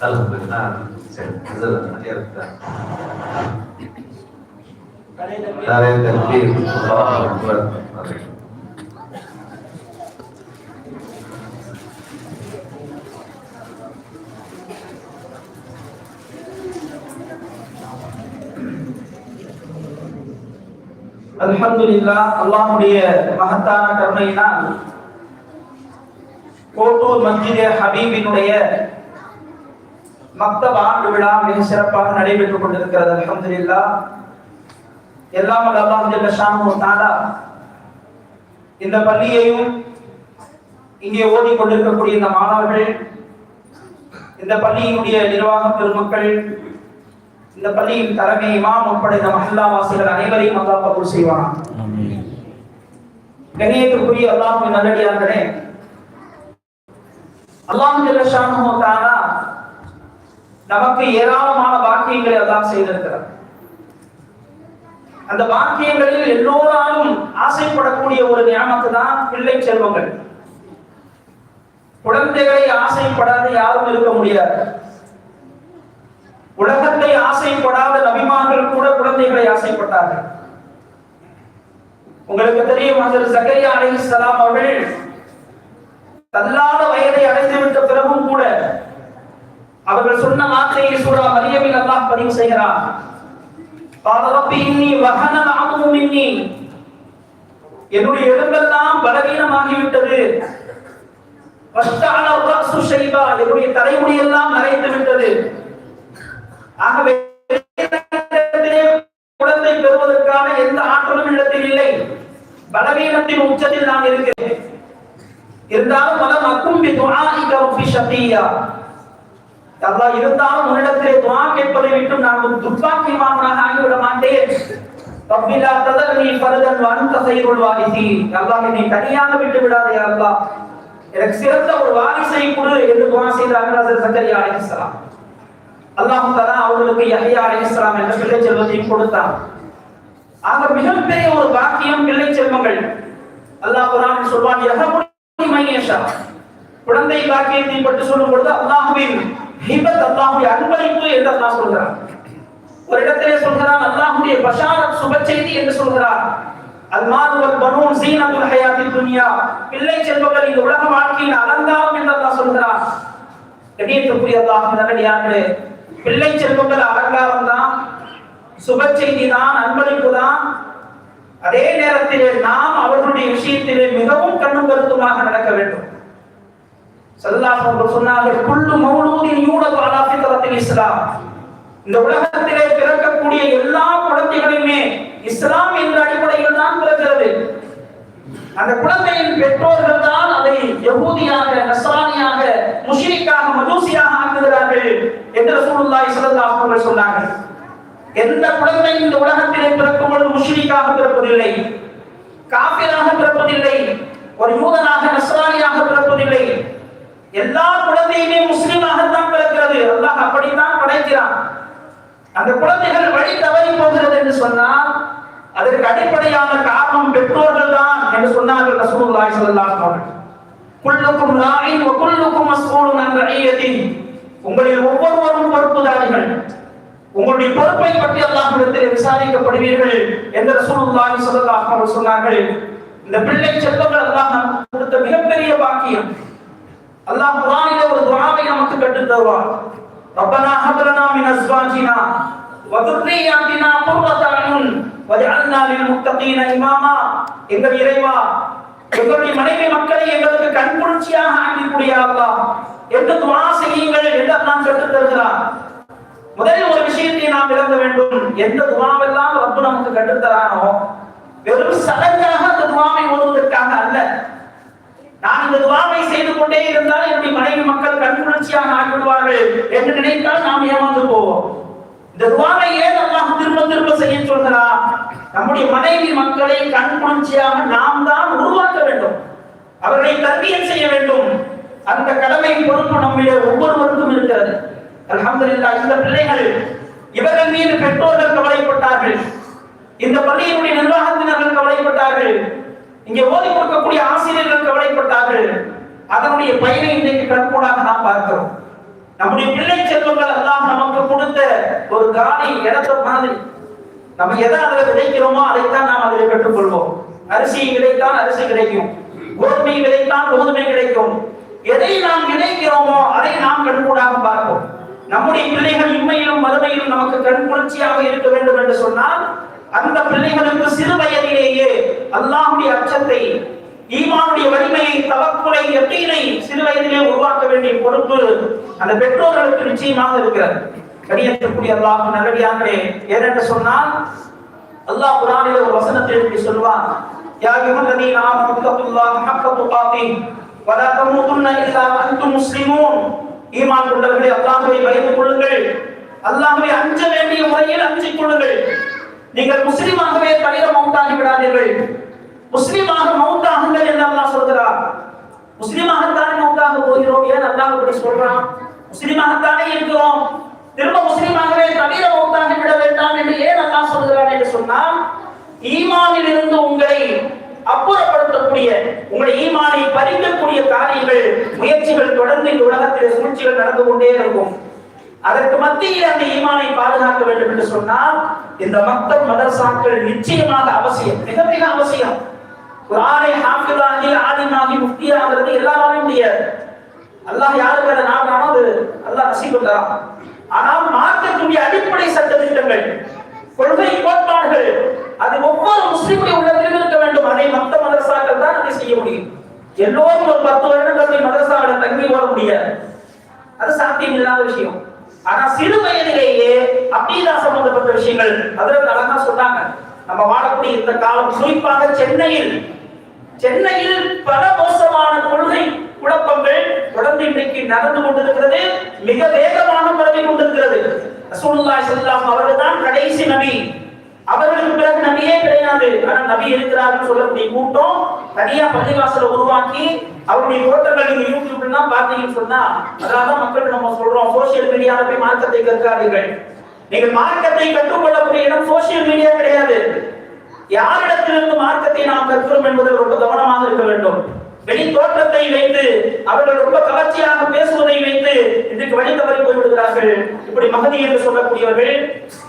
Alhamdulillah yanzu da yarda tare அல்ஹம்துலில்லா அல்லாஹ்வுடைய மகத்தான கருணையினால் கோட்டூர் மஸ்ஜிதே ஹபீபினுடைய மக்தப் ஆண்டு விழா மிக சிறப்பாக நடைபெற்றுக் கொண்டிருக்கிறது அல்ஹம்துலில்லா எல்லாம் அல்லாஹ் ஜல்ல ஷானு இந்த பள்ளியையும் இங்கே ஓதி கொண்டிருக்கக்கூடிய இந்த மாணவர்கள் இந்த பள்ளியினுடைய நிர்வாக பெருமக்கள் இந்த பள்ளியின் தலைமை இமாம் உட்பட இந்த மஹல்லா வாசிகள் அனைவரையும் அல்லாஹ் கபூல் செய்வான். கணியத்துக்குரிய அல்லாஹ்வின் நல்லடியார்களே அல்லாஹ் ஜல்ல ஷானு தஆலா நமக்கு ஏராளமான பாக்கியங்களை அல்லாஹ் செய்திருக்கிறார் அந்த பாக்கியங்களில் எல்லோராலும் ஆசைப்படக்கூடிய ஒரு நியமத்து தான் பிள்ளை செல்வங்கள். குழந்தைகளை ஆசைப்படாத யாரும் இருக்க முடியாது. உலகத்தை ஆசைப்படாத நபிமார்கள் கூட குழந்தைகளை ஆசைப்பட்டார்கள் உங்களுக்கு தெரியும் ஹஜரத் ஜக்கரியா அலைஹிஸ்ஸலாம் அவர்கள் தள்ளாத வயதை அடைந்து விட்ட பிறகும் கூட அவர்கள் சொன்ன வார்த்தையை சூரா மரியமில் அல்லாஹ் பதிவு செய்கிறார் قال رب إني وهن العظم مني என்னுடைய எலும்பெல்லாம் பலவீனமாகிவிட்டது வஸ்தான ரஅசு ஷைபா என்னுடைய தலைமுடி எல்லாம் நரைத்து விட்டது ஆகவே குழந்தை பெறுவதற்கான எந்த ஆற்றலும் இடத்தில் இல்லை. பலவீனத்தின் உச்சத்தில் நான் இருக்கிறேன். இருந்தாலும் மதம் மக்கும் பி துஆஇக இருந்தாலும் உன்னிடத்திலே துஆ கேட்பதை விட்டு நான் ஒரு துர்பாக்கியமானவனாக ஆகிவிட மாட்டேன். ரப்பிலா ததர்னி நீ பருதன் வந்த கைருல் வாரிசி அல்லாஹ் என்னை தனியாக விட்டு விடாதே அல்லாஹ். எனக்கு சிறந்த ஒரு வாரிசை கொடு என்று துஆ செய்தார்கள் ஹஜரத் ஜக்கரியா அலைஹிஸ்ஸலாம் அல்லாஹ் தலா அவர்களுக்கு யஹியா அலி இஸ்லாம் என்ற பிள்ளை செல்வத்தையும் கொடுத்தான். ஆக மிகப்பெரிய ஒரு பாக்கியம் பிள்ளை செல்வங்கள். அல்லாஹ் குரான் சொல்வான் யஹபுனி மகேஷா குழந்தை பாக்கியத்தை பற்றி சொல்லும் பொழுது அல்லாஹ்வின் ஹிபத் அல்லாஹுடைய அன்பளிப்பு என்று அல்லாஹ் சொல்கிறான். ஒரு இடத்திலே சொல்கிறான் அல்லாஹுடைய பஷாரத் சுப செய்தி என்று சொல்கிறான். அல்மாது வல் பனூன் சீனத்துல் ஹயாத்தித் துனியா. பிள்ளை செல்வங்கள் இந்த உலக வாழ்க்கையின் அலங்காரம் என்று அல்லாஹ் சொல்கிறான். கண்ணியத்துக்குரிய அல்லாஹ் நல்லடியார்களே பிள்ளை செல்வங்கள் அலங்காரம் தான் சுப செய்தி தான் அன்பளிப்பு தான். அதே நேரத்திலே நாம் அவர்களுடைய விஷயத்திலே மிகவும் கண்ணும் கருத்துமாக நடக்க வேண்டும். சல்லல்லாஹு அலைஹி சொன்னார்கள் குல்லு மௌலூதின் யூலது அலா ஃபித்ரத்தில் இஸ்லாம். இந்த உலகத்திலே பிறக்கக்கூடிய எல்லா குழந்தைகளுமே இஸ்லாம் என்ற அடிப்படையில் தான் பிறக்கிறது. அந்த குழந்தையின் பெற்றோர்கள் தான் அதை யகூதியாக நஸ்ரானியாக முஷ்ரிக்காக மஜூசியாக ஆக்குகிறார்கள். என்று ரசூலுல்லாஹி ஸல்லல்லாஹு அலைஹி வஸல்லம் சொன்னார்கள். எந்த குழந்தை இந்த உலகத்திலே பிறக்கும் பொழுது முஷ்ரிக்காக பிறப்பதில்லை காபிராக பிறப்பதில்லை ஒரு யூதனாக நஸ்ரானியாக பிறப்பதில்லை. எல்லா குழந்தையுமே முஸ்லீமாகத்தான் பிறக்கிறது. அல்லாஹ் அப்படித்தான் படைக்கிறான். அந்த குழந்தைகள் வழி தவறி போகிறது என்று சொன்னால் அதற்கு அடிப்படையான காரணம் பெற்றோர்கள் தான் என்று சொன்னார்கள் ரசூலுல்லாஹி ஸல்லல்லாஹு அலைஹி வஸல்லம். குல்லுக்கும் ராயின் வ குல்லுக்கும் மஸ்ஊலுன் அன் ரஇயத்தின் உங்களில் ஒவ்வொருவரும் பொறுப்புதாரிகள். உங்களுடைய பொறுப்பை பற்றி அல்லாஹிடத்தில் விசாரிக்கப்படுவீர்கள் என்று ரசூலுல்லாஹி ஸல்லல்லாஹு அலைஹி சொன்னார்கள். இந்த பிள்ளை செல்வங்கள் அல்லாஹ் நமக்கு கொடுத்த மிகப்பெரிய பாக்கியம். அல்லாஹ் குர்ஆனிலே ஒரு துஆவை நமக்கு கற்றுத் தருவார். ரப்பனா ஹப் லனா மின் அஸ்வாஜினா வ துர்ரியாத்தினா குர்ரத அயுன் வஜஅல்னா லில் முத்தகீன இமாமா. எங்கள் இறைவா எங்களுடைய மனைவி மக்களை எங்களுக்கு கண்குளிர்ச்சியாக ஆக்கக்கூடிய அல்லா. என்று துஆ செய்யுங்கள் என்று அல்லாஹ் கற்றுத் தருகிறார் முதலில் ஒரு விஷயத்தை நாம் விளங்க வேண்டும். எந்த துவாவெல்லாம் ரப்பு நமக்கு கற்றுத்தரானோ வெறும் சடங்காக அந்த துவாவை ஓடுவதற்காக அல்ல. நான் இந்த துவாவை செய்து கொண்டே இருந்தால் என்னுடைய மனைவி மக்கள் கண்குளிர்ச்சியாக ஆகிவிடுவார்கள் என்று நினைத்தால் நாம் ஏமாந்து போவோம். இந்த துவாவை ஏன் அல்லாஹ் திரும்ப திரும்ப செய்ய சொல்கிறார் நம்முடைய மனைவி மக்களை கண்குளிர்ச்சியாக நாம் தான் உருவாக்க வேண்டும். அவர்களை தர்பியம் செய்ய வேண்டும். அந்த கடமை பொறுப்பு நம்முடைய ஒவ்வொருவருக்கும் இருக்கிறது. அலமதுல்லா இந்த பிள்ளைகள் இவர்கள் மீது பெற்றோர்கள் கவலைப்பட்டார்கள். இந்த பள்ளியினுடைய நிர்வாகத்தினர்கள் கவலைப்பட்டார்கள். இங்கே ஓதி கொடுக்கக்கூடிய ஆசிரியர்கள் கவலைப்பட்டார்கள். அதனுடைய பயனை இன்றைக்கு கண்கூடாக நாம் பார்க்கிறோம். நம்முடைய பிள்ளை செல்வம் ஒரு இடத்த மாதிரி. நம்ம எதை அதுல விதைக்கிறோமோ அதைத்தான் நாம் அதில் பெற்றுக்கொள்வோம். அரிசி விதைத்தான் அரிசி கிடைக்கும். கோதுமை விதைத்தான் கோதுமை கிடைக்கும். எதை நாம் விதைக்கிறோமோ அதை நாம் கண்கூடாக பார்ப்போம். நம்முடைய பிள்ளைகள் இம்மையிலும் மறுமையிலும் நமக்கு கண் குளிர்ச்சியாக இருக்க வேண்டும் என்று சொன்னால் அந்த பிள்ளைகளுக்கு சிறு வயதிலேயே அல்லாஹுடைய அச்சத்தை ஈமானுடைய வலிமையை தவக்குலை எப்படியினை சிறு வயதிலே உருவாக்க வேண்டிய பொறுப்பு அந்த பெற்றோர்களுக்கு நிச்சயமாக இருக்கிறது. கடியத்திற்குரிய அல்லாஹ் நல்லடியாங்களே ஏனென்று சொன்னால் அல்லாஹ் குரானில் ஒரு வசனத்தை இப்படி சொல்வான். யா அய்யுஹல்லதீன ஆமனு தக்குல்லாஹ ஹக்க துகாத்தி வலா தமூதுன்ன இல்லா அன்தும் முஸ்லிமூன். ஈமான் கொண்டவர்களே அல்லாஹ்வை பயந்து கொள்ளுங்கள். அல்லாஹ்வை அஞ்ச வேண்டிய முறையில் அஞ்சிக் கொள்ளுங்கள். நீங்கள் முஸ்லிமாகவே தவிர மௌத்தாகி விடாதீர்கள். முஸ்லிமாக மௌத்தாகுங்கள் என்று அல்லாஹ் சொல்கிறார் முஸ்லிமாகத்தானே மௌத்தாக போகிறோம்? ஏன் அல்லாஹ் இப்படி சொல்றான்? முஸ்லிமாகத்தானே இருக்கிறோம்? தவிர மௌத்தாகி விட வேண்டாம் என்று ஏன் அல்லா சொல்கிறான் என்று சொன்னால் ஈமானில் இருந்து உங்களை அப்புறப்படுத்தக்கூடிய உங்களுடைய ஈமானை பறிக்கக்கூடிய காரியங்கள் முயற்சிகள் தொடர்ந்து இந்த உலகத்தில் சூழ்ச்சிகள் நடந்து கொண்டே இருக்கும். அதற்கு மத்தியில் அந்த ஈமானை பாதுகாக்க வேண்டும் என்று சொன்னால் இந்த மக்கள் மதரசாக்கள் நிச்சயமாக அவசியம் மிக மிக அவசியம். குரானை ஹாஃபிதாகி ஆலிமாகி முக்தியாகிறது எல்லாராலும் முடியாது. அல்லாஹ் யாருக்கு அதை நாடுறானோ அது? அல்லாஹ் நசீபு ஆனால் மார்க்கத்துடைய அடிப்படை சட்ட திட்டங்கள் கொள்கை கோட்பாடுகள் அது ஒவ்வொரு முஸ்லிமுடைய உள்ளத்திலும் இருக்க வேண்டும். அதை மத்த மதரசாக்கள் தான் அதை செய்ய முடியும். எல்லோரும் ஒரு பத்து வருடங்கள் மதரசாவில் தங்கி வர முடியாது. அது சாத்தியம் இல்லாத விஷயம். ஆனா சிறு வயதிலேயே அபீதா சம்பந்தப்பட்ட விஷயங்கள் அதில் அழகா சொன்னாங்க. நம்ம வாழக்கூடிய இந்த காலம் குறிப்பாக சென்னையில். சென்னையில் பல மோசமான கொள்கை குழப்பங்கள் தொடர்ந்து இன்றைக்கு நடந்து கொண்டிருக்கிறது மிக வேகமான பரவி கொண்டிருக்கிறது. ரசூலுல்லாஹி ஸல்லல்லாஹு அவர்கள் தான் கடைசி நபி. அவர்களுக்கு பிறகு நபியே கிடையாது. ஆனா நபி இருக்கிறார்கள் சொல்லக்கூடிய கூட்டம் தனியா பள்ளிவாசல உருவாக்கி அவருடைய தோட்டங்கள் நீங்க யூடியூப்ல பார்த்தீங்கன்னு சொன்னா அதாவது மக்களுக்கு நம்ம சொல்றோம் சோசியல் மீடியால போய் மார்க்கத்தை கற்காதீர்கள். நீங்கள் மார்க்கத்தை கற்றுக்கொள்ளக்கூடிய இடம் சோசியல் மீடியா கிடையாது. யாரிடத்திலிருந்து மார்க்கத்தை நாம் கற்கிறோம் என்பதில் ரொம்ப கவனமாக இருக்க வேண்டும். வெளி தோற்றத்தை வைத்து அவர்கள் ரொம்ப கவர்ச்சியாக பேசுவதை வைத்து இன்றைக்கு வழி தவறி போய்விடுகிறார்கள். இப்படி மகதி என்று சொல்லக்கூடியவர்கள்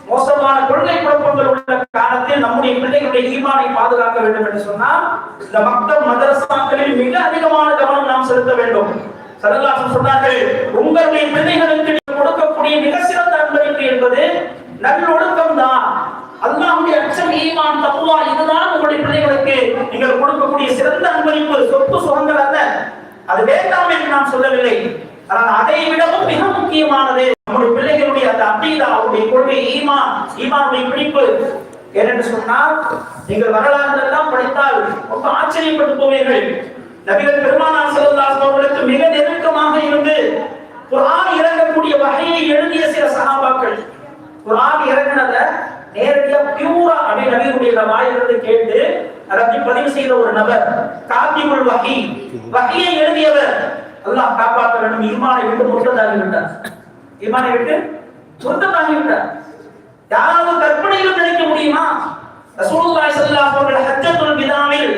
மோசமான கொள்கை குழப்பங்கள் உள்ள காலத்தில் நம்முடைய பிள்ளைகளுடைய ஈமானை பாதுகாக்க வேண்டும் என்று சொன்னால் இந்த மக்கள் மதரசாக்களில் மிக அதிகமான கவனம் நாம் செலுத்த வேண்டும். சரலாசன் சொன்னார்கள் உங்களுடைய பிள்ளைகளுக்கு கொடுக்கக்கூடிய மிக சிறந்த அன்பளிப்பு என்பது நல்லொழுக்கம் தான் அல்லாஹ்வுடைய அச்சம் ஈமான் தக்குவா இதுதான் உங்களுடைய பிள்ளைகளுக்கு நீங்கள் கொடுக்கக்கூடிய சிறந்த அன்பளிப்பு. சொத்து சுகங்கள் அல்ல. அது வேண்டாம் என்று நான் சொல்லவில்லை. ஆனால் அதை விடவும் மிக முக்கியமானது நம்முடைய பிள்ளைகளுடைய அந்த அபீதா அவருடைய கொள்கை ஈமான் ஈமானுடைய பிடிப்பு. ஏனென்று சொன்னால் நீங்கள் வரலாறு எல்லாம் படித்தால் ரொம்ப ஆச்சரியப்பட்டு போவீர்கள். நபிகள் பெருமானார் ஸல்லல்லாஹு அவர்களுக்கு மிக நெருக்கமாக இருந்து குரான் இறங்கக்கூடிய வகையை எழுதிய சில சகாபாக்கள் குரான் இறங்கினத நேரடியா பியூரா அப்படி நபியுடைய வாயிலிருந்து கேட்டு அதை பதிவு செய்த ஒரு நபர் காத்திபுல் வகி. வகையை எழுதியவர். அல்லாஹ் காப்பாற்ற வேண்டும் ஈமானை விட்டு முர்த்ததாகி விட்டார். ஈமானை விட்டு சொந்தமாகி விட்டார். யாராவது கற்பனையிலும் நினைக்க முடியுமா? ரசூலுல்லாஹி ஸல்லல்லாஹு அலைஹி வஸல்லம் ஹஜ்ஜத்துல் விதாவில்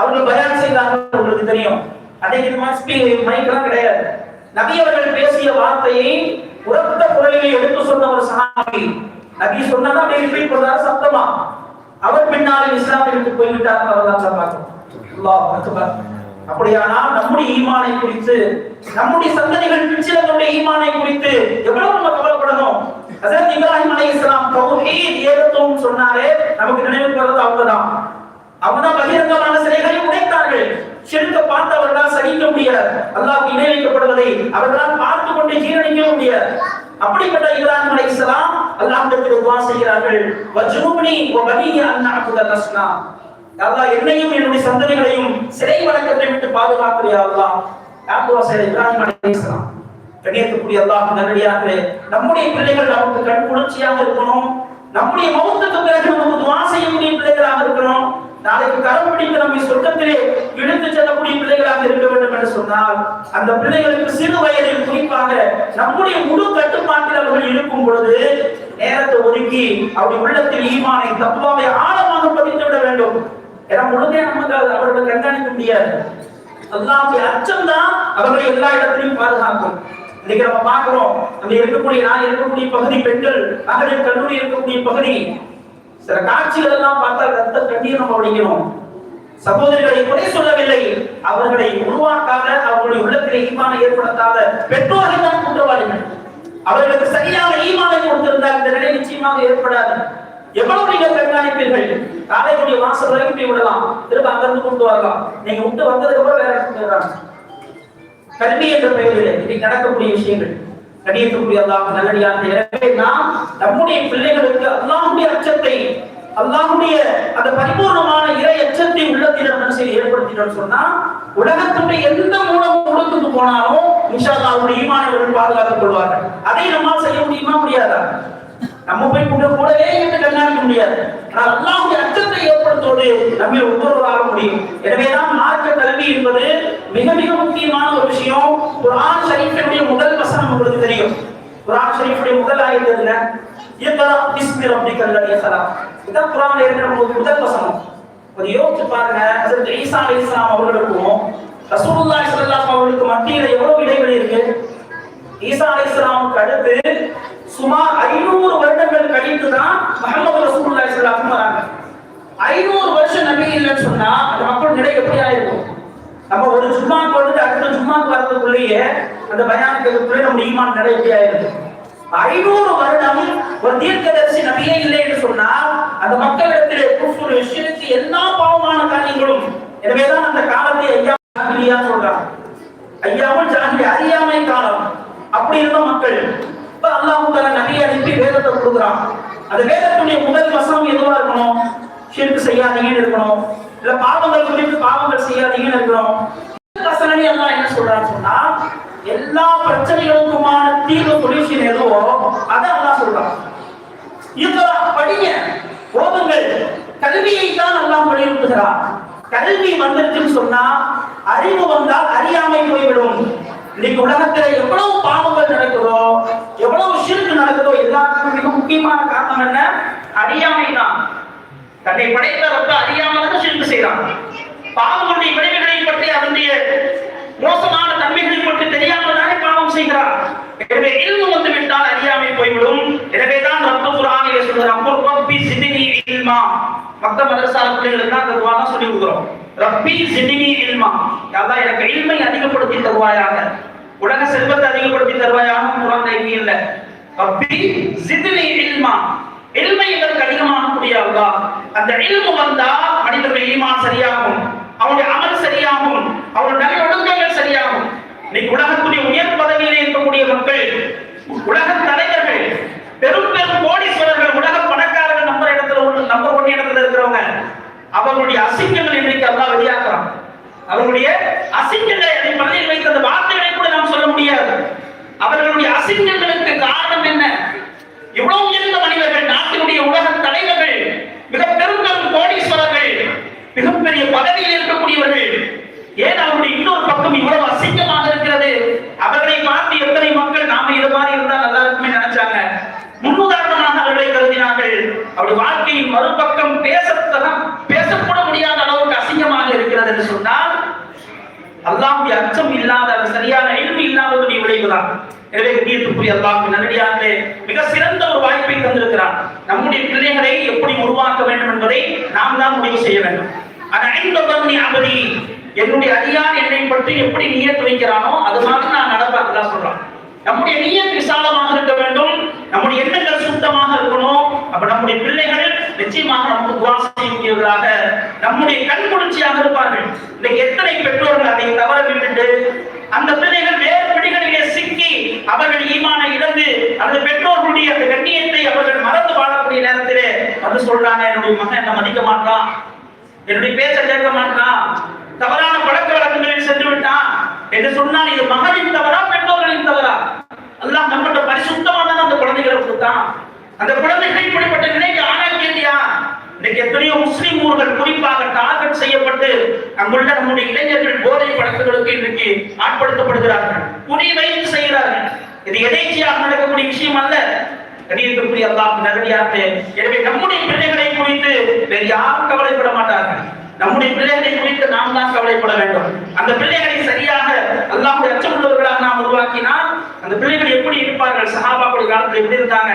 அவர்கள் பயான் செய்தார்கள் உங்களுக்கு தெரியும். அன்னைக்கு மாஸ்பி மைக்கெல்லாம் கிடையாது. நபி அவர்கள் பேசிய வார்த்தையை உரத்த குரலில் எடுத்து சொன்ன ஒரு சஹாபி. நபி சொன்னதா அப்படியே ரிப்பீட் பண்றாரு சத்தமா? அவர் பின்னாலே இஸ்லாமிற்கு விட்டு போய்விட்டார் அவர்தான் பார்க்கிறோம் அல்லாஹ் அக்பர். அப்படியானால் நம்முடைய ஈமானை குறித்து நம்முடைய சந்ததிகள் பிச்சிலங்களுடைய ஈமானை குறித்து எவ்வளவு நம்ம கவலைப்படணும்? ஹஜரத் இப்ராஹிம் இஸ்லாம் தௌஹீத் ஏகத்துவம் சொன்னாரே நமக்கு நினைவுக்கு வர்றது அவங்கதான். அவங்கதான் பகிரங்கமான சிலைகளை உடைத்தார்கள். ஷிர்க பார்த்து அவர்களால் சகிக்க முடியாது அல்லாஹ் இணை வைக்கப்படுவதை அவர்களால் பார்த்து கொண்டு ஜீரணிக்க முடியாது அப்படிப்பட்ட இப்ராஹிம் அலைஹிஸ்ஸலாம் அல்லாஹ்விடத்தில் துஆ செய்கிறார்கள். வஜ்னுப்னி வ பனிய அன் நஅபுதல் அஸ்னா அல்லாஹ் என்னையும் என்னுடைய சந்ததிகளையும் சிலை வணக்கத்தை விட்டு பாதுகாக்கிறியா அல்லாஹ். யார் செய்த இப்ராஹிம் அலைஹிஸ்ஸலாம் கண்ணியத்துக்குரிய அல்லாஹ் நல்லடியார்களே நம்முடைய பிள்ளைகள் நமக்கு கண் குளிர்ச்சியாக இருக்கணும். நம்முடைய மௌத்துக்கு பிறகு நமக்கு துவா செய்யக்கூடிய பிள்ளைகளாக இருக்கணும். நாளைக்கு கரம் பிடித்து நம்மை சொர்க்கத்திலே இழுத்து செல்லக்கூடிய பிள்ளைகளாக இருக்க வேண்டும் என்று சொன்னால் அந்த பிள்ளைகளுக்கு சிறு வயதில் குறிப்பாக நம்முடைய முழு கட்டுப்பாட்டில் அவர்கள் இருக்கும் பொழுது நேரத்தை ஒதுக்கி அவருடைய உள்ளத்தில் ஈமானை தப்புவாவை ஆழமாக பதித்து விட வேண்டும். ஏன்னா முழுதே நமக்கு அது அவர்களை கண்காணிக்க முடியாது. அல்லாவுடைய அச்சம் தான் அவர்களை எல்லா இடத்திலையும் பாதுகாக்கும். இன்னைக்கு நம்ம பாக்குறோம் அங்க இருக்கக்கூடிய நான் இருக்கக்கூடிய பகுதி பெண்கள் மகளிர் கல்லூரி இருக்கக்கூடிய பகுதி சில காட்சிகள் எல்லாம் பார்த்தால் ரத்த கண்ணீர் நம்ம வடிக்கணும் சகோதரிகளை குறை சொல்லவில்லை அவர்களை உருவாக்காத அவர்களுடைய உள்ளத்திலே ஈமான ஏற்படுத்தாத பெற்றோர்கள் தான் குற்றவாளிகள். அவர்களுக்கு சரியான ஈமானை கொடுத்திருந்தால் இந்த நிலை நிச்சயமாக ஏற்படாது. எவ்வளவு நீங்க கண்காணிப்பீர்கள்? காலையுடைய வாசல் வரைக்கும் போய் விடலாம். திரும்ப அங்கிருந்து கொண்டு வரலாம். நீங்க விட்டு வந்ததுக்கு அப்புறம் வேற இடத்துக்கு போயிடறாங்க கல்வி என்ற பெயரில் இன்னைக்கு நடக்கக்கூடிய விஷயங்கள். கணியத்துக்குரிய அல்லாஹ் நல்லடியாக எனவே நாம் நம்முடைய பிள்ளைகளுக்கு அல்லாஹ்வுடைய அச்சத்தை அல்லாஹ்வுடைய அந்த பரிபூர்ணமான இறை அச்சத்தை உள்ளத்தில் நம்ம செய்து ஏற்படுத்தினோம் சொன்னா உலகத்துடைய எந்த மூலம் உலகத்துக்கு போனாலும் இன்ஷா அல்லாஹ் அவருடைய ஈமானவர்கள் பாதுகாத்துக் கொள்வார்கள். அதை நம்மால் செய்ய முடியுமா? முடியாதா? நம்ம போய் கொண்டு கூடவே என்று கண்காணிக்க முடியாது. ஆனால் அல்லாவுடைய அச்சத்தை ஏற்படுத்துவது நம்மை ஒவ்வொருவராக முடியும். எனவேதான் மார்க்க கல்வி என்பது மிக மிக முக்கியமான ஒரு விஷயம். குரான் ஷரீஃபினுடைய முதல் வசனம் உங்களுக்கு தெரியும். குரான் சரீஃபுடைய முதல் ஆயத்து என்ன? இப்பதா பிஸ்மி ரப்பி கல்லடி சலாம் இதான் குரான் இருக்கிற முதல் வசனம். ஒரு யோசிச்சு பாருங்க அதற்கு ஈசா அலி இஸ்லாம் அவர்களுக்கும் ரசூலுல்லாஹி ஸல்லல்லாஹு அலைஹி அவர்களுக்கு மத்தியில எவ்வளவு இடைவெளி இருக்கு? ஈசா அலி இஸ்லாமுக்கு அடுத்து சுமார் ஐநூறு வருடங்கள் கழித்து தான் முகமது ரசூல்லா ஸல்லல்லாஹு வராங்க ஐநூறு வருஷம் நம்பி இல்லைன்னு சொன்னா அந்த மக்கள் நிலை எப்படி ஆயிருக்கும் நம்ம ஒரு சும்மா வந்துட்டு அடுத்த சும்மா வரதுக்குள்ளேயே அந்த பயானத்துக்குள்ளே நம்ம ஈமான் நிலை எப்படி ஆயிருக்கும் ஐநூறு வருடம் ஒரு தீர்க்கதரிசி நம்பியே இல்லை என்று சொன்னால் அந்த மக்களிடத்தில் குஃபுர் விஷயத்து எல்லா பாவமான காரியங்களும். எனவேதான் அந்த காலத்தை ஐயா ஜாஹிலியா சொல்றாங்க. ஐயாவும் ஜாகிரி அறியாமை காலம். அப்படி இருந்த மக்கள் இப்ப அல்லாஹ் தஆலா நபியை அனுப்பி வேதத்தை கொடுக்குறான். அந்த வேதத்துடைய முதல் வசனம் எதுவா இருக்கணும்? ஷிர்க் செய்யாதீங்கன்னு இருக்கணும். இல்ல பாவங்கள் குறித்து பாவங்கள் செய்யாதீங்கன்னு இருக்கணும். வசனமே அல்லாஹ் என்ன சொல்றான்னு சொன்னா எல்லா பிரச்சனைகளுக்குமான தீர்வு சொல்யூஷன் எதுவோ அதை அல்லாஹ் சொல்றான். இதெல்லாம் படிங்க. போதுங்கள். கல்வியை தான் அல்லாஹ் வலியுறுத்துகிறார் கல்வி வந்துருச்சுன்னு சொன்னா அறிவு வந்தால் அறியாமை போய்விடும். இன்னைக்கு உலகத்துல எவ்வளவு பாவங்கள் நடக்குதோ எவ்வளவு சிறுக்கு நடக்குதோ எல்லாத்துக்கும் மிக முக்கியமான காரணம் என்ன? அறியாமை தான் தன்னை படைத்த ரப்ப அறியாமல் சிறுக்கு செய்யறான் பாவங்களுடைய விளைவுகளை பற்றி அதனுடைய மோசமான தன்மைகளை பற்றி தெரியாமல் தானே பாவம் செய்கிறான். எனவே இல்மு வந்து விட்டால் அறியாமை போய்விடும். எனவே தான் ரப்ப குர்ஆனிலே சொல்றான் ரப்பி சிதினி இல்மா. மத்த மதரசா பிள்ளைகளுக்கு தான் அந்த சொல்லி கொடுக்குறோம். ரப்பி ஜிதினி இல்மா. யா எனக்கு இல்மை அதிகப்படுத்தி தருவாயாக. உலக செல்வத்தை அதிகப்படுத்தி தருவாயாக குரான் எங்கே இல்ல. ரப்பி ஜிதினி இல்மா. இல்மை இதற்கு அதிகமாக முடியாதா அந்த இல்மு வந்தா மனிதனுடைய ஈமான் சரியாகும். அவனுடைய அமல் சரியாகும். அவனுடைய நல்ல ஒழுக்கங்கள் சரியாகும். இன்னைக்கு உலகத்துடைய உயர் பதவியிலே இருக்கக்கூடிய மக்கள் உலக தலைவர்கள் பெரும் பெரும் கோடீஸ்வரர்கள் உலக பணக்காரர்கள் நம்பர் இடத்துல ஒண்ணு நம்பர் ஒன்று இடத்துல இருக்கிறவங்க அவர்களுடைய அசிங்கம் இன்றைக்கு அல்லாஹ் வெளியாக்குறான் அவர்களுடைய அசிங்கங்களை அதை பள்ளியில் வைத்த அந்த வார்த்தைகளை கூட நாம் சொல்ல முடியாது. அவர்களுடைய அசிங்கங்களுக்கு காரணம் என்ன? இவ்வளவு உயர்ந்த மனிதர்கள் நாட்டினுடைய உலக தலைவர்கள் மிக பெரும் கோடீஸ்வரர்கள் மிகப்பெரிய பதவியில் இருக்கக்கூடியவர்கள் ஏன் அவருடைய இன்னொரு பக்கம் இவ்வளவு அசிங்கமாக இருக்கிறது? அவர்களை பார்த்து எத்தனை மக்கள் நாம இது மாதிரி இருந்தால் நல்லா இருக்குமே நினைச்சாங்க. முன்னுதாரணமாக அவர்களை கருதினார்கள். அவருடைய வாழ்க்கையின் மறுபக்கம் பேசத்தான் பேசக்கூட முடியாத அளவுக்கு அசிங்கமாக இருக்கிறது என்று சொன்னால் அல்லாஹுடைய அச்சம் இல்லாத சரியான இல்மு இல்லாததுடைய விளைவுதான் எனவே கண்ணியத்துக்குரிய அல்லாஹ் நல்லடியார்களே மிக சிறந்த ஒரு வாய்ப்பை தந்திருக்கிறான் நம்முடைய பிள்ளைகளை எப்படி உருவாக்க வேண்டும் என்பதை நாம் தான் முடிவு செய்ய வேண்டும். அது ஐந்து பண்ணி அபதி என்னுடைய அதிகார என்னை பற்றி எப்படி நீயத்து வைக்கிறானோ அது மாதிரி நான் நடப்பாக்கதான் சொல்றான். நம்முடைய நியத் விசாலமாக இருக்க வேண்டும். நம்முடைய எண்ணங்கள் சுத்தமாக இருக்கணும். அப்ப நம்முடைய பிள்ளைகள் நிச்சயமாக நமக்கு துவா செய்யக்கூடியவர்களாக நம்முடைய கண்குளிர்ச்சியாக இருப்பார்கள். இன்னைக்கு எத்தனை பெற்றோர்கள் அதை தவற விட்டுட்டு அந்த பிள்ளைகள் வேறு பிடிகளிலே சிக்கி அவர்கள் ஈமானை இழந்து அந்த பெற்றோர்களுடைய அந்த கண்ணியத்தை அவர்கள் மறந்து வாழக்கூடிய நேரத்திலே வந்து சொல்றாங்க என்னுடைய மகன் என்ன மதிக்க மாட்டான்? என்னுடைய பேச்சை கேட்க மாட்டான்? தவறான பழக்க வழக்கங்களில் சென்று விட்டான் என்று சொன்னால் இது மகனின் தவறா பெற்றோர்களின் தவறா? அல்லாஹ் நம்மகிட்ட பரிசுத்தமான அந்த குழந்தைகளை கொடுத்தான். அந்த குழந்தைகள் இப்படிப்பட்ட நிலைக்கு ஆளாக்கி இல்லையா? இன்னைக்கு எத்தனையோ முஸ்லிம் ஊர்கள் குறிப்பாக டார்கெட் செய்யப்பட்டு அங்குள்ள நம்முடைய இளைஞர்கள் போதை பழக்கங்களுக்கு இன்றைக்கு ஆட்படுத்தப்படுகிறார்கள். குறி வைத்து செய்கிறார்கள். இது எதேச்சியாக நடக்கக்கூடிய விஷயம் அல்ல. கணியத்திற்குரிய அல்லாஹ் நகரியார்களே எனவே நம்முடைய பிள்ளைகளை குறித்து வேறு யாரும் கவலைப்பட மாட்டார்கள். நம்முடைய பிள்ளைகளை குறித்து நாம் தான் கவலைப்பட வேண்டும். அந்த பிள்ளைகளை சரியாக அல்லாஹ்வுடைய அச்சமுள்ளவர்களாக நாம் உருவாக்கினால் அந்த பிள்ளைகள் எப்படி இருப்பார்கள்? சஹாபாக்களுடைய காலத்துல எப்படி இருந்தாங்க?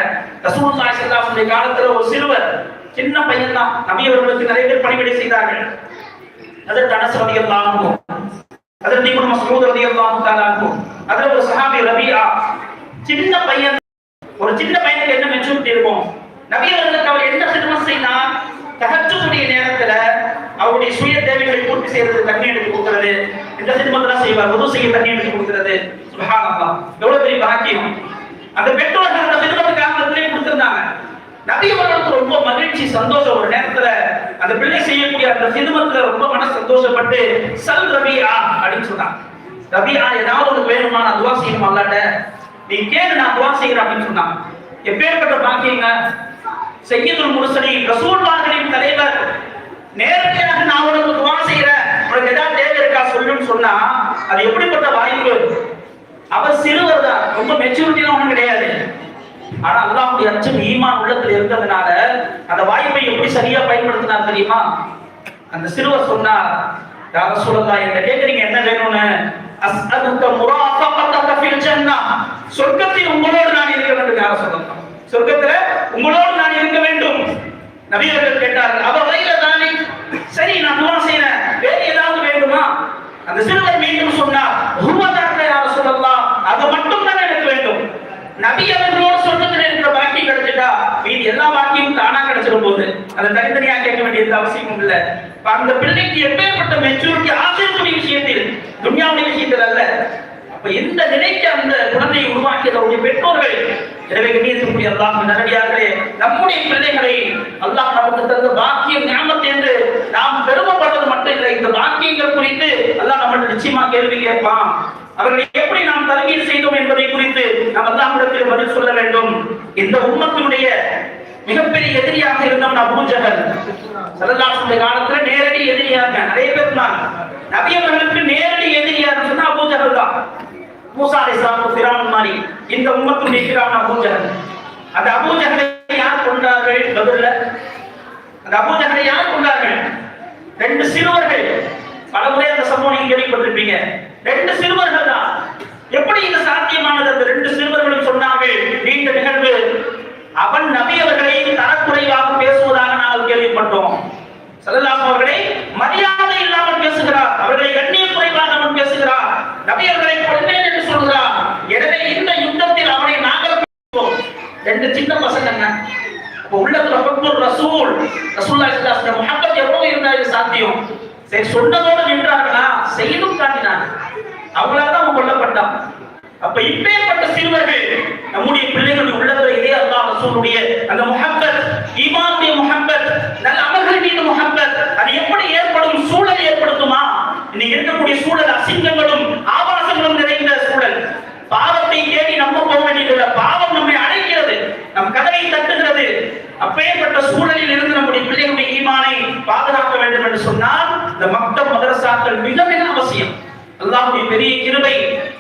ரசூலுல்லாஹி ஸல்லல்லாஹு காலத்துல ஒரு சிறுவர் சின்ன பையன் தான் நபி நிறைய பேர் பணிவிடை செய்தார்கள். அதற்கு அனஸ் ரலியல்லாஹு அதற்கு இப்னு மஸ்ஊத் ரலியல்லாஹு தஆலா அன்ஹு அதுல ஒரு சஹாபி ரபியா சின்ன பையன் ஒரு சின்ன பையனுக்கு என்ன மெச்சூரிட்டி இருக்கும்? நபி அவர்களுக்கு அவர் என்ன சிறுமம் செய்தார்? தகச்சுடைய நேரத்துல அவருடைய சுய தேவைகளை பூர்த்தி செய்யறது தண்ணி எடுத்து கொடுக்கிறது. இந்த சிறுமத்தெல்லாம் செய்வார் உதவு செய்ய தண்ணி எடுத்து கொடுக்கிறது. சுபஹானல்லாஹ். எவ்வளவு பெரிய பாக்கியம். அந்த பெற்றோர்கள் அந்த சிறுமத்துக்காக காரணத்திலே கொடுத்திருந்தாங்க. நபியவர்களுக்கு ரொம்ப மகிழ்ச்சி சந்தோஷம். ஒரு நேரத்துல அந்த பிள்ளை செய்யக்கூடிய அந்த சிறுமத்துல ரொம்ப மன சந்தோஷப்பட்டு சல் ரபியா அப்படின்னு சொன்னாங்க. ரபியா ஏதாவது உனக்கு வேணுமா? நான் துவா செய்யணுமா? அல்லாட்ட? நீ கேளு நான் துவா செய்கிறேன் அப்படின்னு சொன்னாங்க. எப்பேற்பட்ட பாக்கியங்க? செய்யதுல் முரசடி ரசூல்லாஹின் தலைவர். நேரடியாக நான் உனக்கு துவா செய்யறேன் உனக்கு ஏதாவது தேவை இருக்கா சொல்லுன்னு சொன்னா அது எப்படிப்பட்ட வாய்ப்பு? அவர் சிறுவர் தான். ரொம்ப மெச்சூரிட்டிலாம் ஒன்றும் கிடையாது. ஆனா அல்லாஹ்வுடைய அச்சம் ஈமான் உள்ளத்துல இருந்ததுனால அந்த வாய்ப்பை எப்படி சரியா பயன்படுத்தினார் தெரியுமா? அந்த சிறுவர் சொன்னார் யா ரசூலல்லாஹ் என்ன கேக்குறீங்க என்ன வேணும்னு? அஸ்அலுக முராஃபகதக ஃபில் ஜன்னah சொர்க்கத்தில் உங்களோடு நான் இருக்க வேண்டும் யா ரசூலல்லாஹ். சொர்க்கத்துல உங்களோடு நான் இருக்க வேண்டும். நபி அவர்கள் கேட்டார்கள் அவ வைல தானே? சரி நான் துவா செய்யறேன் வேறு ஏதாவது வேண்டுமா? அந்த சிறுவர் மீண்டும் சொன்னார் ஹுவதாக யா ரசூலல்லாஹ். அது மட்டும் தான் எனக்கு வேண்டும். நபி அவர்களோடு சொர்க்கத்தில் இருக்கிற வாக்கியம் கிடைச்சிட்டா மீதி எல்லா பாக்கியும் தானா கிடைச்சிடும் போது அதை தனித்தனியா கேட்க வேண்டியது அவசியம் இல்ல. அந்த பிள்ளைக்கு எப்பேற்பட்ட மெச்சூரிட்டி ஆசிரியர்களுடைய விஷயத்தில் துன்யாவுடைய விஷயத்தில் அல்ல. அப்ப எந்த நிலைக்கு அந்த குழந்தையை உருவாக்கியது பெற்றோர்கள் எனவே கண்ணியத்துக்குரிய அல்லாஹ் நல்லடியார்களே நம்முடைய பிள்ளைகளை அல்லாஹ் நமக்கு தந்த பாக்கியம் ஞாபகத்தை என்று நாம் பெருமைப்படுறது மட்டும் இல்லை. இந்த பாக்கியங்கள் குறித்து அல்லாஹ் நம்மள்ட்ட நிச்சயமா கேள்வி கேட்பான். அவர்களை எப்படி நாம் தர்மீர் செய்தோம் என்பதை குறித்து நாம் அல்லாஹிடத்தில் பதில் சொல்ல வேண்டும். இந்த உண்மத்தினுடைய மிகப்பெரிய எதிரியாக இருந்தவன் அபூஜகல் சல்லல்லாஹுடைய காலத்துல நேரடி எதிரியாக நிறைய பேர் இருந்தாங்க. நபி நேரடி எதிரியாக சொன்னா அபூஜகல் தான். மூசா அலைஹிஸ்ஸலாம் ஃபிரௌன் மாதிரி இந்த உம்மத்துடைய ஃபிரௌன் அபூஜகன் அந்த அபூஜகனை யார் கொண்டார்கள் பதில்ல. அந்த அபூஜகனை யார் கொண்டார்கள் ரெண்டு சிறுவர்கள். பல முறை அந்த சம்பவம் நீங்க கேள்விப்பட்டிருப்பீங்க. ரெண்டு சிறுவர்கள் தான். எப்படி இது சாத்தியமானது? அந்த ரெண்டு சிறுவர்களும் சொன்னார்கள் நீண்ட நிகழ்வு. அவன் நபி அவர்களை தரக்குறைவாக பேசுவதாக நாங்கள் கேள்விப்பட்டோம். ஸல்லல்லாஹு அவர்களை மரியாதை இல்லாமல் பேசுகிறார். அவர்களை கண்ணிய குறைவாக அவன் பேசுகிறார். நபி அவர்களை கொள்வேன் என்று சொல்கிறார். எனவே இந்த யுத்தத்தில் அவனை நாங்கள் ரெண்டு சின்ன பசங்க அப்ப உள்ளத்துல ஹுப்புர் ரசூல் ரசூல்லா இஸ்லாஸ்ல முகப்பத் எவ்வளவு இருந்தா இது சாத்தியம். சரி சொன்னதோடு நின்றார்களா? செய்தும் காட்டினாங்க அவங்களால தான் அவன் கொல்லப்பட்டான். அப்ப இப்பேற்பட்ட சிறுவர்கள் நம்முடைய பிள்ளைகளுடைய உள்ளத்துல இதே அல்லாஹ் ரசூலுடைய அந்த முஹப்பத் ஈமானுடைய முஹப்பத் நல்ல அமல்கள் மீது முஹப்பத் அது எப்படி ஏற்படும் சூழல் ஏற்படுத்துமா இன்னைக்கு இருக்கக்கூடிய சூழல் அசிங்கங்களும் ஆபாசங்களும் நிறைந்த சூழல் பாவத்தை தேடி நம்ம போக வேண்டியதில்லை பாவம் நம்மை அழைக்கிறது நம் கதவை தட்டுகிறது அப்பேற்பட்ட சூழலில் இருந்து நம்முடைய பிள்ளைகளுடைய ஈமானை பாதுகாக்க வேண்டும் என்று சொன்னால் இந்த மக்தப் மதரசாக்கள் மிக மிக அவசியம் அல்லாஹ்வுடைய பெரிய கிருபை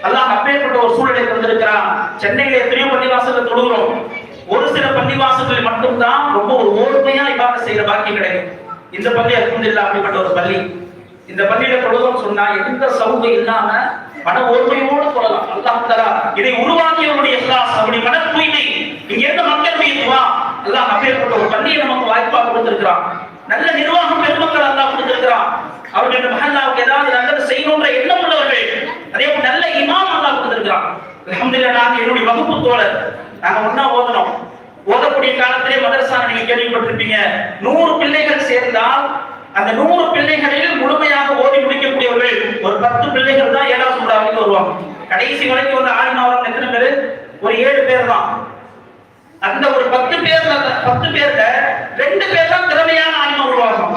அல்லாஹ் அப்பேற்பட்ட ஒரு சூழலை தந்திருக்கிறான் சென்னையில எத்தனையோ பள்ளிவாசல்கள் தொழுகிறோம் ஒரு சில மட்டும்தான் ரொம்ப ஒரு ஓர்மையா இவாக செய்யற பாக்கியம் கிடைக்கும். இந்த பள்ளி அல்ஹம்துலில்லாஹ் அப்படிப்பட்ட ஒரு பள்ளி. இந்த பள்ளியில தொழுதோம் சொன்னா எந்த சவுண்டு இல்லாம மன ஓர்மையோடு தொழலாம். அல்லாஹ் தஆலா இதை உருவாக்கியவருடைய இஹ்லாஸ் அவருடைய மன தூய்மை. இங்க இருந்த மக்களுடைய துவா அல்லாஹ் அப்பேற்பட்ட ஒரு பள்ளியை நமக்கு வாய்ப்பாக கொடுத்திருக்கிறான். நல்ல நிர்வாகம் பெருமக்கள் அல்லாஹ் கொடுத்திருக்கிறான். அவர்கள் மகல்லாவுக்கு ஏதாவது நல்லது செய்யணும்ன்ற எண்ணம் உள்ளவர்கள் அதே நல்ல இமாம் அல்லாஹ் கொடுத்திருக்கிறான். அலமதுல்லா நாங்க என்னுடைய வகுப்பு தோழர். நாங்க ஒன்னா ஓதணும். ஓதக்கூடிய காலத்திலே மதரசா நீங்க கேள்விப்பட்டிருப்பீங்க. நூறு பிள்ளைகள் சேர்ந்தால் அந்த நூறு பிள்ளைகளில் முழுமையாக ஓதி முடிக்கக்கூடியவர்கள் ஒரு பத்து பிள்ளைகள் தான் ஏழாவது சூடா வரைக்கும் வருவாங்க. கடைசி வரைக்கும் வந்து ஆலிமாவரம் எத்தனை பேரு? ஒரு ஏழு பேர் தான். அந்த ஒரு பத்து பேர்ல பத்து பேர்ல ரெண்டு பேர் தான் திறமையான ஆலிமா உருவாகும்.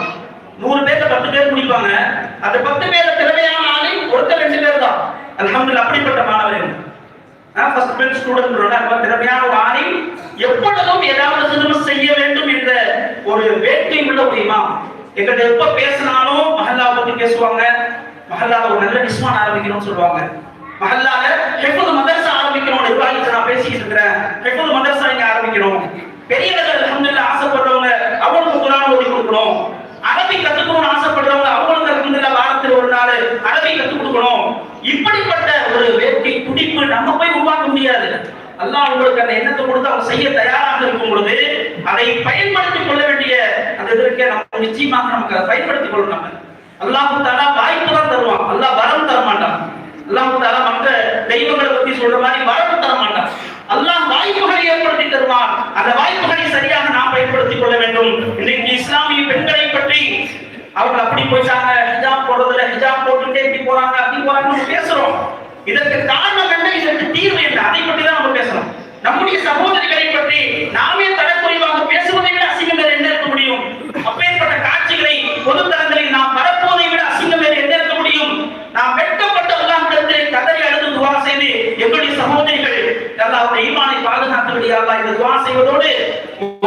நூறு பேர்ல பத்து பேர் முடிப்பாங்க. அந்த பத்து பேர்ல திறமையான ஆளி ஒருத்தர் ரெண்டு பேர் தான். அல்ஹம்துலில்லாஹ் அப்படிப்பட்ட மாணவர்கள். ஃபர்ஸ்ட் பெஞ்ச் ஸ்டூடெண்ட் திறமையான ஒரு எப்பொழுதும் ஏதாவது சிறும செய்ய வேண்டும் என்ற ஒரு வேட்கை உள்ள ஒரு இமாம். எங்கிட்ட எப்ப பேசினாலும் மஹல்லாவை பத்தி பேசுவாங்க. மஹல்லால ஒரு நல்ல நிஸ்மான் ஆரம்பிக்கணும்னு சொல்லுவாங்க. மஹல்லால ஹெஃபுல் மதரசா ஆரம்பிக்கணும். நிர்வாகிட்டு நான் பேசிக்கிட்டு இருக்கிறேன். ஹெஃபுல் மதரசா இங்க ஆரம்பிக்கணும். பெரியவர்கள் அல்ஹம்துலில்லாஹ் ஆசைப்படுறவங்க அவனுக்கு குரான் ஓடி கொடுக்கணும் அரபி கத்துக்கணும்னு ஆசைப்படுறவங்க அவங்களுக்கு அல்ஹம்துலில்லாஹ் வாரத்தில் ஒரு நாள் அரபி கத்துக் கொடுக்கணும் இப்படிப்பட்ட ஒரு வேட்கை துடிப்பு நம்ம போய் உருவாக்க முடியாது அல்லாஹ் உங்களுக்கு அந்த எண்ணத்தை கொடுத்து அவங்க செய்ய தயாராக இருக்கும் பொழுது அதை பயன்படுத்திக் கொள்ள வேண்டிய அந்த இதற்கே நம்ம நிச்சயமாக நமக்கு அதை பயன்படுத்திக் கொள்ளணும் நம்ம. அல்லாஹ் தாலா வாய்ப்பு தான் தருவான். அல்லாஹ் வரம் தர மாட்டான். அல்லாஹ் தாலா மற்ற தெய்வங்களை பத்தி சொல்ற மாதிரி வரம் தர மாட்டான். அல்லாஹ் வாய்ப்புகளை ஏற்படுத்தி தருவான். அந்த வாய்ப்புகளை சரியாக நாம் பயன்படுத்திக் கொள்ள வேண்டும். இன்னைக்கு இஸ்லாமிய பெண்களை பற்றி அவங்க அப்படி போயிட்டாங்க. ஹிஜாப் போடுறதுல ஹிஜாப் போட்டுட்டே இப்படி போறாங்க அப்படி போறாங்க பேசுறோம். இதற்கு காரணம் என்ன? இதற்கு தீர்வு என்ன? அதை பற்றி தான் நம்ம பேசணும். நம்முடைய சகோதரிகளை பற்றி நாமே தரக்குறைவாக பேசுவதை விட அசிங்கம் வேறு என்ன இருக்க முடியும்? அப்பேற்பட்ட காட்சிகளை பொது பொதுத்தலங்களில் நாம் பரப்புவதை விட அசிங்கம் வேறு என்ன இருக்க முடியும்? நாம் வெட்கப்பட்ட அல்லாஹ்விடத்திலே கதறி அழுது துவா செய்து எங்களுடைய சகோதரிகள் அல்லாவுடைய ஈமானை பாதுகாத்தபடி அல்லாஹ் இந்த துவா செய்வதோடு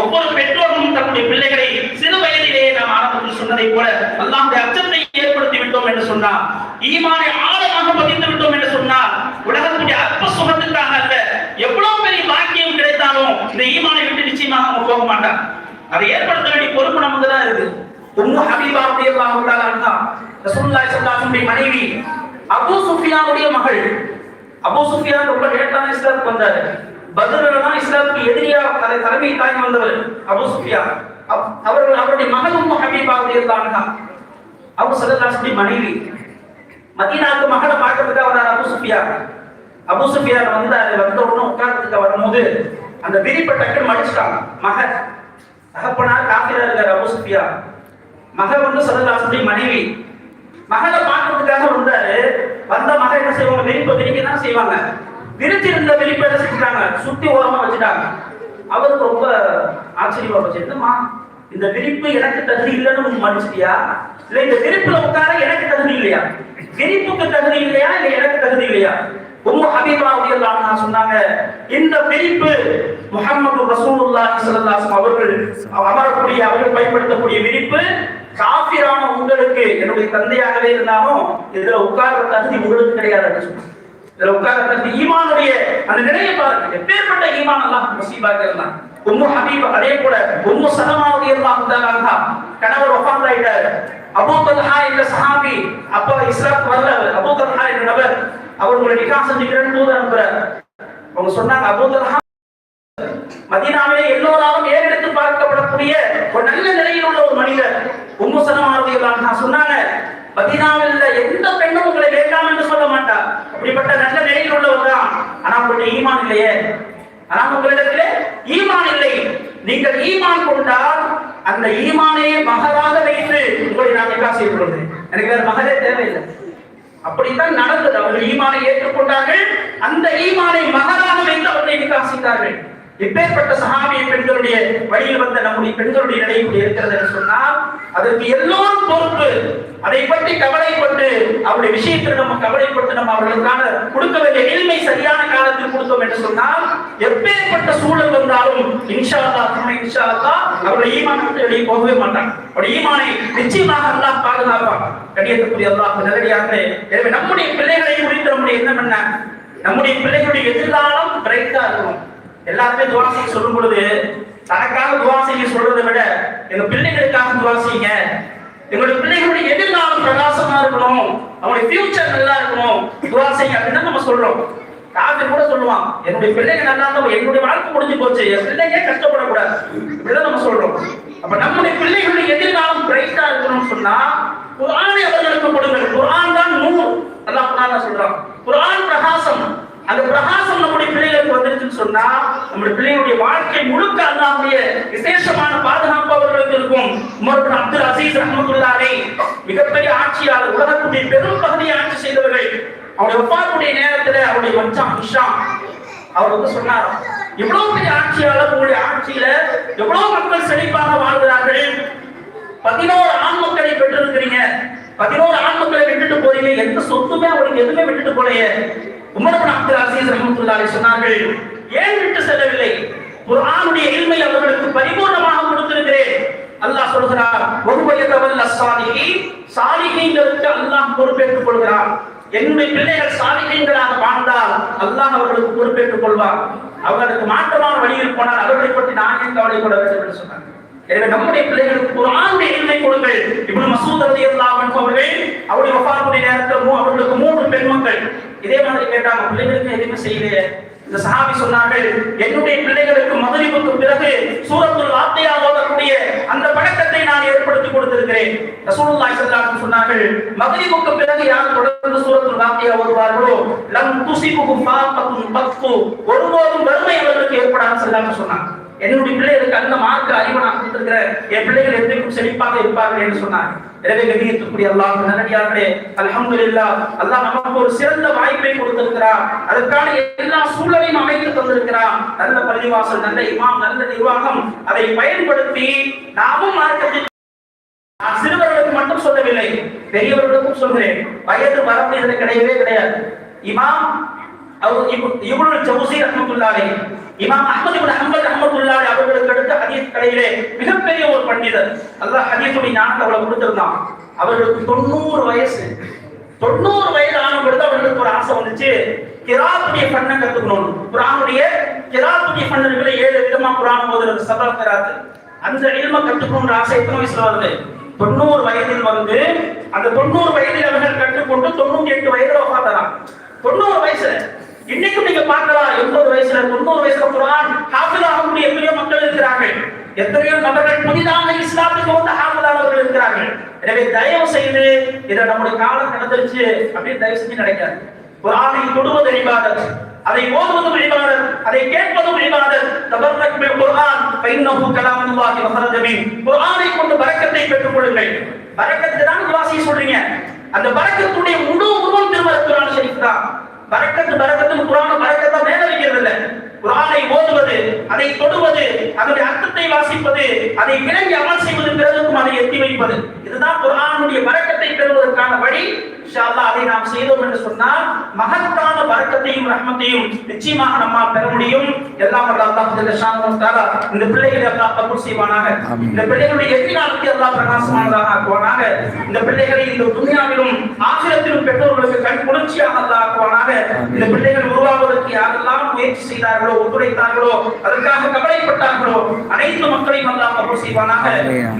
ஒவ்வொரு பெற்றோர்களும் தன்னுடைய பிள்ளைகளை சிறு வயதிலேயே நாம் ஆரம்பத்தில் சொன்னதை போல அல்லாவுடைய அச்சத்தை விட்டோம் என்று சொன்னார். ஈமானை ஆழமாக பதிந்து விட்டோம் என்று சொன்னார். உலகத்துடைய அற்ப சுகத்துக்காக அல்ல எவ்வளவு பெரிய பாக்கியம் கிடைத்தாலும் இந்த ஈமானை விட்டு நிச்சயமாக அவங்க போக மாட்டார். அதை ஏற்படுத்த வேண்டிய பொறுப்பு நமக்கு தான் இருக்கு. உம்மு ஹபீபா ரலியல்லாஹு தஆலா அன்ஹா ரசூலுல்லாஹி ஸல்லல்லாஹு அலைஹி மனைவி அபூ சுஃபியானுடைய மகள். அபூ சுஃபியான் ரொம்ப லேட்டான இஸ்லாத்துக்கு வந்தாரு. பத்ரில தான் இஸ்லாத்துக்கு எதிரியா அதை தலைமை தாங்கி வந்தவர் அபூ சுஃபியான். அவர்கள் அவருடைய மகள் உம்மு ஹபீபா ரலியல்லாஹு அன்ஹா. அபு ஸல்லல்லாஹு மனைவி மதீனாவுக்கு மகளை பார்க்கறதுக்காக அபு சுஃபியா அபு அபூ வந்து அது வந்த உடனே உட்கார்றதுக்கு வரும்போது அந்த விரிப்பை டக்குன்னு மடிச்சிட்டாங்க. மக தகப்பனார் காஃபிரா இருக்கார் அபு சுஃபியா மக வந்து சதல்லாசுடைய மனைவி. மகளை பார்க்கறதுக்காக வந்தாரு. வந்த மக என்ன செய்வாங்க? விரிப்பை விரிக்க தான் செய்வாங்க. விரிச்சு இருந்த விரிப்பை என்ன செஞ்சுட்டாங்க? சுத்தி ஓரமா வச்சுட்டாங்க. அவருக்கு ரொம்ப ஆச்சரியமா வச்சிருந்தமா இந்த விரிப்பு எனக்கு தகுதி இல்லைன்னு நீ மன்னிச்சிட்டியா? இல்ல இந்த விரிப்புல உட்கார எனக்கு தகுதி இல்லையா? விரிப்புக்கு தகுதி இல்லையா? இல்ல எனக்கு தகுதி இல்லையா? உம்மு ஹபீபா ரலியல்லாஹு அன்ஹா சொன்னாங்க இந்த விரிப்பு முஹம்மது ரசூலுல்லாஹி ஸல்லல்லாஹு அலைஹி அவர்கள் அமரக்கூடிய அவர்கள் பயன்படுத்தக்கூடிய விரிப்பு காஃபிரான உங்களுக்கு என்னுடைய தந்தையாகவே இருந்தாலும் இதுல உட்கார்ற தகுதி உங்களுக்கு கிடையாது அப்படின்னு சொன்னாங்க. இதுல உட்கார்ற தகுதி ஈமானுடைய அந்த நிலையை பாருங்க. எப்பேற்பட்ட ஈமான் அல்லாஹ் நசீபாக இருந்தாங்க உம்மு ஹபீப் அதே போல உம்மு சலமா ரலியல்லாஹு தஆலா அன்ஹா கணவர் வஃபாத் ஆயிட்டார் அபூ தல்ஹா என்ற சஹாபி அப்ப இஸ்லாம் வரல அபூ தல்ஹா என்ற நபர் அவர் உங்களை நிக்காஹ் செஞ்சுக்கிறேன்னு தூது அனுப்புறார். அவங்க சொன்னாங்க அபூ தல்ஹா மதீனாவிலே எல்லோராலும் ஏறெடுத்து பார்க்கப்படக்கூடிய ஒரு நல்ல நிலையில் உள்ள ஒரு மனிதர். உம்மு சலமா சொன்னாங்க மதீனாவில் எந்த பெண்ணும் உங்களை வேண்டாம் என்று சொல்ல மாட்டார் அப்படிப்பட்ட நல்ல நிலையில் உள்ளவர் தான். ஆனா உங்களுடைய ஈமான் இல்லையே. ஆனால் உங்களிடத்திலே ஈமான் இல்லை. நீங்கள் ஈமான் கொண்டால் அந்த ஈமானையே மகராக வைத்து உங்களை நான் நிக்கா செய்யப்படுவது எனக்கு வேற மகரே தேவையில்லை. அப்படித்தான் நடந்தது. அவர்கள் ஈமானை ஏற்றுக்கொண்டார்கள். அந்த ஈமானை மகராக வைத்து அவர்களை நிக்கா செய்தார்கள் இப்பேற்பட்ட சஹாபிய பெண்களுடைய வழியில் வந்த நம்முடைய பெண்களுடைய நிலை இப்படி இருக்கிறது என்று சொன்னால் அதற்கு எல்லோரும் பொறுப்பு. அதை பற்றி கவலைப்பட்டு அவருடைய விஷயத்தில் நம்ம கவலைப்பட்டு நம்ம அவர்களுக்கான கொடுக்க வேண்டிய நிலைமை சரியான காலத்தில் கொடுத்தோம் என்று சொன்னால் எப்பேற்பட்ட சூழல் வந்தாலும் இன்ஷா அல்லாஹ் நம்ம இன்ஷா அல்லாஹ் அவருடைய ஈமானத்தை வெளியே போகவே மாட்டாங்க. அவருடைய ஈமானை நிச்சயமாக அல்லாஹ் பாதுகாப்பான். கடியத்துக்குரிய அல்லாஹ் நேரடியாக எனவே நம்முடைய பிள்ளைகளை குறித்து நம்முடைய எண்ணம் என்ன? நம்முடைய பிள்ளைகளுடைய எதிர்காலம் பிரைட்டா இருக்கணும். எல்லாருமே துவா செய்ய சொல்லும் பொழுது தனக்காக துவா செய்ய சொல்றதை விட எங்க பிள்ளைகளுக்காக துவா செய்யுங்க. எங்களுடைய பிள்ளைகளுடைய எதிர்காலம் பிரகாசமா இருக்கணும். அவங்களுடைய ஃபியூச்சர் நல்லா இருக்கணும். துவா செய்யுங்க அப்படின்னு நம்ம சொல்றோம். காதல் கூட சொல்லுவான் என்னுடைய பிள்ளைங்க நல்லா இருந்தா என்னுடைய வாழ்க்கை முடிஞ்சு போச்சு. என் பிள்ளைங்க கஷ்டப்படக்கூடாது. இப்படிதான் நம்ம சொல்றோம். அப்ப நம்முடைய பிள்ளைகளுடைய எதிர்காலம் பிரைட்டா இருக்கணும்னு சொன்னா குரானை அவர்களுக்கு கொடுங்கள். குரான் தான் நூல். நல்லா குரான் சொல்றான் குரான் பிரகாசம். அந்த பிரகாசம் நம்முடைய பிள்ளைகளுக்கு வந்துருச்சுன்னு சொன்னா நம்முடைய பிள்ளைகளுடைய வாழ்க்கை முழுக்க அல்லாவுடைய விசேஷமான பாதுகாப்பு அவர்களுக்கு இருக்கும். உமர் அப்துல் அசீஸ் ரஹ்மத்துல்லாஹி மிகப்பெரிய ஆட்சியாளர் உலகத்துடைய பெரும் பகுதியை ஆட்சி செய்தவர்கள். அவருடைய ஒப்பாருடைய நேரத்துல அவருடைய மச்சான் ஹிஷாம் அவர் வந்து சொன்னார் எவ்வளவு பெரிய ஆட்சியாளர் உங்களுடைய ஆட்சியில எவ்வளவு மக்கள் செழிப்பாக வாழ்கிறார்கள்? பதினோரு ஆண் மக்களை பெற்றிருக்கிறீங்க. பதினோரு ஆண் மக்களை விட்டுட்டு போறீங்க. எந்த சொத்துமே அவருக்கு எதுவுமே விட்டுட்டு போலையே. உமர் அப்துல் அசீஸ் சொன்னார்கள் ஏன் விட்டு செல்லவில்லை? குர்ஆனுடைய இல்மை அவர்களுக்கு பரிபூர்ணமாக கொடுத்திருக்கிறேன். சொல்கிறார் ஒருவயதவல்ல சாலிகி சாலிகைங்களுக்கு அல்லாஹ் பொறுப்பேற்றுக் கொள்கிறார் என்னுடைய பிள்ளைகள் சாலிகைங்களாக வாழ்ந்தால் அல்லாஹ் அவர்களுக்கு பொறுப்பேற்றுக் கொள்வார் அவர்களுக்கு மாற்றமான வழியில் போனால் அவர்களை பற்றி நான் ஏன் கவலைப்பட வேண்டும் என்று சொன்னார் எனவே நம்முடைய பிள்ளைகளுக்கு குர்ஆனுடைய எண்ணை கொடுங்கள். இப்னு மசூத் ரலியல்லாஹு அன்ஹு அவர்கள் அவருடைய வஃபாத்துடைய நேரத்தில் மூ- அவர்களுக்கு மூன்று பெண் மக்கள் இதே மாதிரி கேட்டாங்க பிள்ளைகளுக்கு எதுவுமே செய்யலையே. இந்த சஹாபி சொன்னார்கள் என்னுடைய பிள்ளைகளுக்கு மதுரிப்புக்கு பிறகு சூரத்துல் வார்த்தையா ஓதக்கூடிய அந்த பழக்கத்தை நான் ஏற்படுத்தி கொடுத்திருக்கிறேன். ரசூலுல்லாஹி ஸல்லல்லாஹு அலைஹி சொன்னார்கள் மதுரிப்புக்கு பிறகு யார் தொடர்ந்து சூரத்துல் வார்த்தையா ஓதுவார்களோ? லம் துசிபுகும் ஃபாத்தத்துன் பத்து ஒருபோதும் வறுமை அவர்களுக்கு ஏற்படாது ஸல்லல்லாஹு சொன்னாங்க. என்னுடைய பிள்ளைகளுக்கு அந்த மார்க்க அறிவு நான் கொடுத்திருக்கிறேன் என் பிள்ளைகள் என்றைக்கும் செழிப்பாக இருப்பார்கள் என்று சொன்னார். எனவே கண்ணியத்துக்குரிய அல்லாஹ் நல்லடியார்களே அல்ஹம்துலில்லாஹ் அல்லாஹ் நமக்கு ஒரு சிறந்த வாய்ப்பை கொடுத்திருக்கிறார் அதற்கான எல்லா சூழலையும் அமைத்து தந்திருக்கிறார் நல்ல பள்ளிவாசல் நல்ல இமாம் நல்ல நிர்வாகம் அதை பயன்படுத்தி நாமும் மார்க்கத்தில் சிறுவர்களுக்கு மட்டும் சொல்லவில்லை பெரியவர்களுக்கும் சொல்கிறேன். வயது வரம்பு இதில் கிடையவே கிடையாது. இமாம் இவ்வளவு ஜவுசி ரஹ்மத்துல்லாஹி இமாம் அஹ்மத் இப்னு ஹம்பல் ரஹ்மத்துல்லாஹி அவர்களுக்கு அடுத்த ஹதீஸ் கடையிலே மிகப்பெரிய ஒரு பண்டிதர். அல்லாஹ் ஹதீஸுடைய ஞானத்தை அவளை கொடுத்திருந்தான். அவர்களுக்கு தொண்ணூறு வயசு. தொண்ணூறு வயது ஆன பொழுது அவர்களுக்கு ஒரு ஆசை வந்துச்சு. கிராத்துடைய பண்ண கத்துக்கணும் குரானுடைய கிராத்துடைய பண்ணர்களை ஏழு விதமா குரான் ஓதுறது சபா கிராத்து. அந்த இல்ம கற்றுக்கொண்ட ஆசை எத்தனை வயசுல வருது? தொண்ணூறு வயதில் வந்து அந்த தொண்ணூறு வயதில் அவர்கள் கற்றுக்கொண்டு தொண்ணூத்தி எட்டு வயதுல உட்காந்துறான் தொண்ணூறு வயசுல. இன்னைக்கும் நீங்க பார்க்கலாம் எண்பது வயசுல தொண்ணூறு வயசுல குரான் ஹாஃபில் ஆகக்கூடிய எத்தனையோ மக்கள் இருக்கிறார்கள். எத்தனையோ நபர்கள் புதிதாக இஸ்லாத்துக்கு வந்து ஹாஃபிலானவர்கள் இருக்கிறார்கள். எனவே தயவு செய்து இதை நம்முடைய காலம் நடந்துருச்சு அப்படின்னு தயவு செஞ்சு நினைக்காது குரானை தொடுவது இபாதத் அதை ஓதுவதும் இபாதத் அதை கேட்பதும் இபாதத். தபர்ரக் பில் குர்ஆன் ஃபைன்னஹு கலாமுல்லாஹி வஹரஜ மின் குர்ஆனை கொண்டு பரக்கத்தை பெற்றுக் கொள்ளுங்கள். பரக்கத்தை தான் குவாசி சொல்றீங்க. அந்த பரக்கத்துடைய முழு உருவம் திருமண குர்ஆன் ஷரீஃப் தான். பறக்கத்து பறக்கத்து குரான பறக்கத்தை மேல வைக்கிறது இல்ல குரானை ஓதுவது அதை தொடுவது அதனுடைய அர்த்தத்தை வாசிப்பது அதை விளங்கி அமல் செய்வது பிறருக்கும் அதை எத்தி வைப்பது. இதுதான் குரானுடைய பறக்கத்தை பெறுவதற்கான வழி. அதை நாம் செய்தோம் என்று சொன்னால் மகத்தான பரக்கத்தையும் ரஹ்மத்தையும் நிச்சயமாக நம்மால் பெற முடியும். எல்லாம் இந்த பிள்ளைகளை அல்லாஹ் கபூல் செய்வானாக. இந்த பிள்ளைகளுடைய எதிர்காலத்தை அல்லாஹ் பிரகாசமானதாக ஆக்குவானாக. இந்த பிள்ளைகளை இந்த துனியாவிலும் ஆசிரத்திலும் பெற்றோர்களுக்கு கண் குளிர்ச்சியாக அல்லாஹ் ஆக்குவானாக. இந்த பிள்ளைகள் உருவாவதற்கு யாரெல்லாம் முயற்சி செய்தார்களோ ஒத்துழைத்தார்களோ அதற்காக கவலைப்பட்டார்களோ அனைத்து மக்களையும் அல்லாஹ் கபூல் செய்வானாக.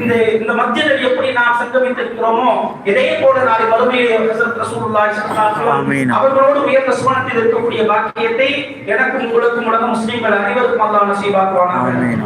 இந்த இந்த மத்தியில் எப்படி நாம் சங்கமித்திருக்கிறோமோ இதே போல நாளை மறுமையை ஹஸரத் அவரோடு உயர்ந்த சுவனத்தில் இருக்கக்கூடிய பாக்கியத்தை எனக்கும் உங்களுக்கும் உலக முஸ்லிம்கள் அனைவருக்கும் அல்லாஹ் நசீபாக்குவானாக. ஆமீன்.